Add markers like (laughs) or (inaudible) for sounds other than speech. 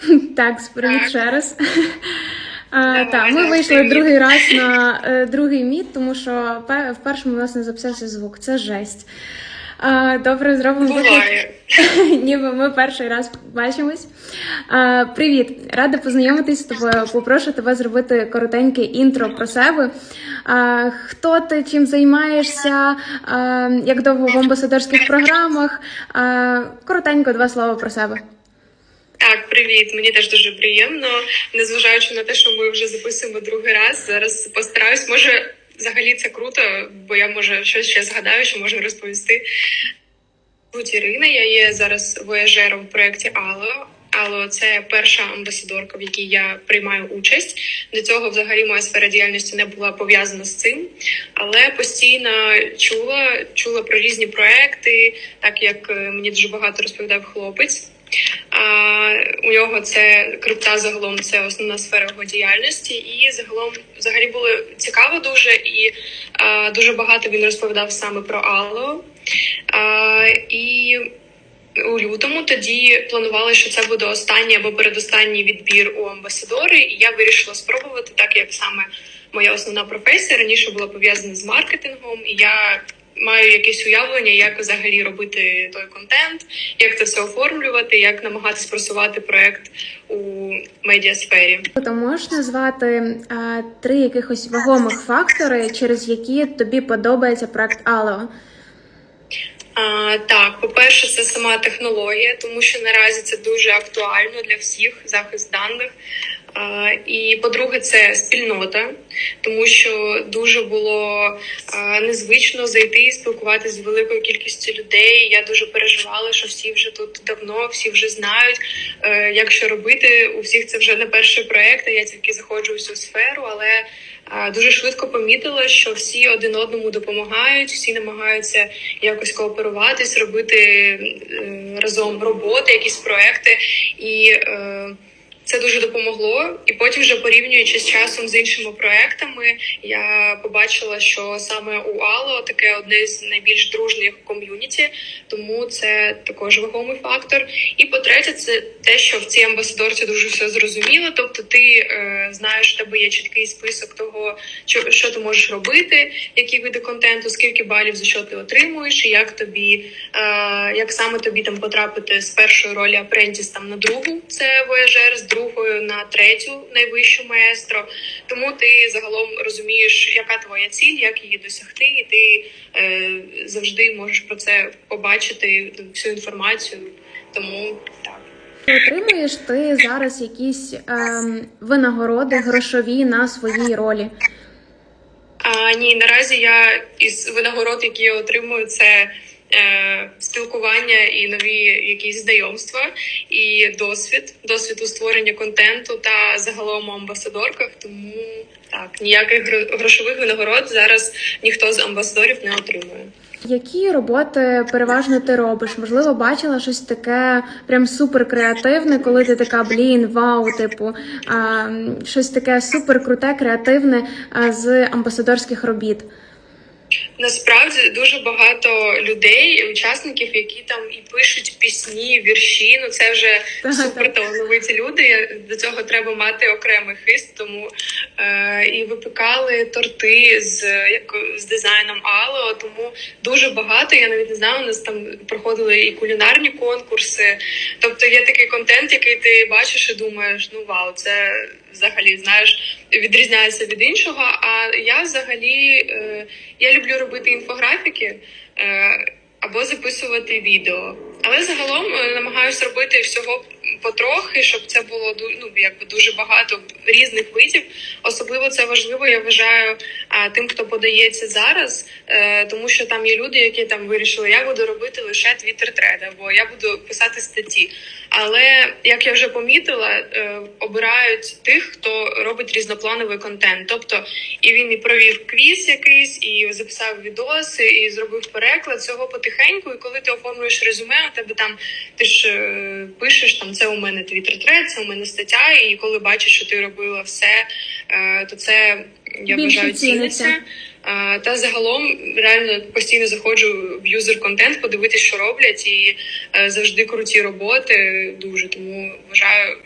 (laughs) Так, привіт ще раз. (laughs) Так, ми вийшли другий раз на е, другий міт, тому що в першому у нас не записався звук. Це жесть. Добре, зробимо Буває. (laughs) ніби ми перший раз бачимось. Привіт, рада познайомитись з тобою. Попрошу тебе зробити коротеньке інтро про себе. Хто ти, чим займаєшся, як довго в амбасадорських програмах? Коротенько два слова про себе. Так, привіт. Мені теж дуже приємно. Незважаючи на те, що ми вже записуємо другий раз. Зараз постараюсь. Може, взагалі це круто, бо я може щось ще згадаю, що можна розповісти. Звуть Ірина, я є зараз вояжером в проєкті Ало. Ало це перша амбасадорка, в якій я приймаю участь. До цього взагалі моя сфера діяльності не була пов'язана з цим, але постійно чула, чула про різні проекти, так як е, мені дуже багато розповідав хлопець. У нього це крипта загалом це основна сфера його діяльності, і загалом взагалі було цікаво дуже і дуже багато він розповідав саме про Алло. І у лютому тоді планували, що це буде останній або передостанній відбір у амбасадори, і я вирішила спробувати, так як саме моя основна професія раніше була пов'язана з маркетингом, і я маю якесь уявлення, як взагалі робити той контент, як це все оформлювати, як намагатись просувати проект у медіасфері. То можеш назвати а, три якихось вагомих фактори, через які тобі подобається проект Алео? А, так, по-перше, це сама технологія, тому що наразі це дуже актуально для всіх захист даних. І по-друге, це спільнота, тому що дуже було незвично зайти і спілкуватися з великою кількістю людей. Я дуже переживала, що всі вже тут давно, всі вже знають, е, як що робити. У всіх це вже не перший проект. Я тільки заходжу в цю сферу, але дуже швидко помітила, що всі один одному допомагають, всі намагаються якось кооперуватись, робити е, разом роботи, якісь проекти і. Це дуже допомогло, і потім, вже порівнюючи з часом з іншими проектами, я побачила, що саме у Ало таке одне з найбільш дружних ком'юніті, тому це також вагомий фактор. І по-третє, це те, що в цій амбасадорці дуже все зрозуміло. Тобто, ти е, знаєш, в тебе є чіткий список того, що, що ти можеш робити, які види контенту, скільки балів за що ти отримуєш, і як тобі, е, як саме тобі там потрапити з першої ролі апрентіс там на другу, це вояжер, з другої на третю найвищу маестро. Тому ти загалом розумієш, яка твоя ціль, як її досягти, і ти е, завжди можеш про це побачити всю інформацію. Тому так. Чи отримуєш ти зараз якісь ем, винагороди грошові на своїй ролі? А, ні, наразі я із винагород, які я отримую, це е, спілкування і нові якісь знайомства, і досвід, досвід у створенні контенту та загалом у амбасадорках. Тому так, ніяких грошових винагород зараз ніхто з амбасадорів не отримує. Які роботи переважно ти робиш? Можливо, бачила щось таке прям супер креативне, коли ти така блін, вау, типу, а, щось таке супер круте, креативне з амбасадорських робіт. Насправді дуже багато людей, учасників, які там і пишуть пісні, вірші. Ну це вже супер талановиті люди. До цього треба мати окремий хист. Тому і випікали торти з як з дизайном Ало. Тому дуже багато. Я навіть не знаю. У нас там проходили і кулінарні конкурси. Тобто є такий контент, який ти бачиш і думаєш, ну вау, це взагалі знаєш відрізняється від іншого. А я взагалі е, я люблю робити інфографіки. Е, або записувати відео, але загалом е, намагаюся робити всього потрохи, щоб це було ну, якби дуже багато різних видів. Особливо це важливо, я вважаю тим, хто подається зараз, е, тому що там є люди, які там вирішили, я буду робити лише твіттер треди або я буду писати статті. Але як я вже помітила, е, обирають тих, хто робить різноплановий контент. Тобто і він і провів квіз якийсь, і записав відоси, і зробив переклад цього потихеньку. І коли ти оформлюєш резюме, у тебе там ти ж е, пишеш там це у мене твіттер тред, це у мене стаття. І коли бачиш, що ти робила все, е, то це я вважаю ціниться. ціниться. Е, Та загалом реально постійно заходжу в юзер контент, подивитись, що роблять, і е, завжди круті роботи. Дуже тому вважаю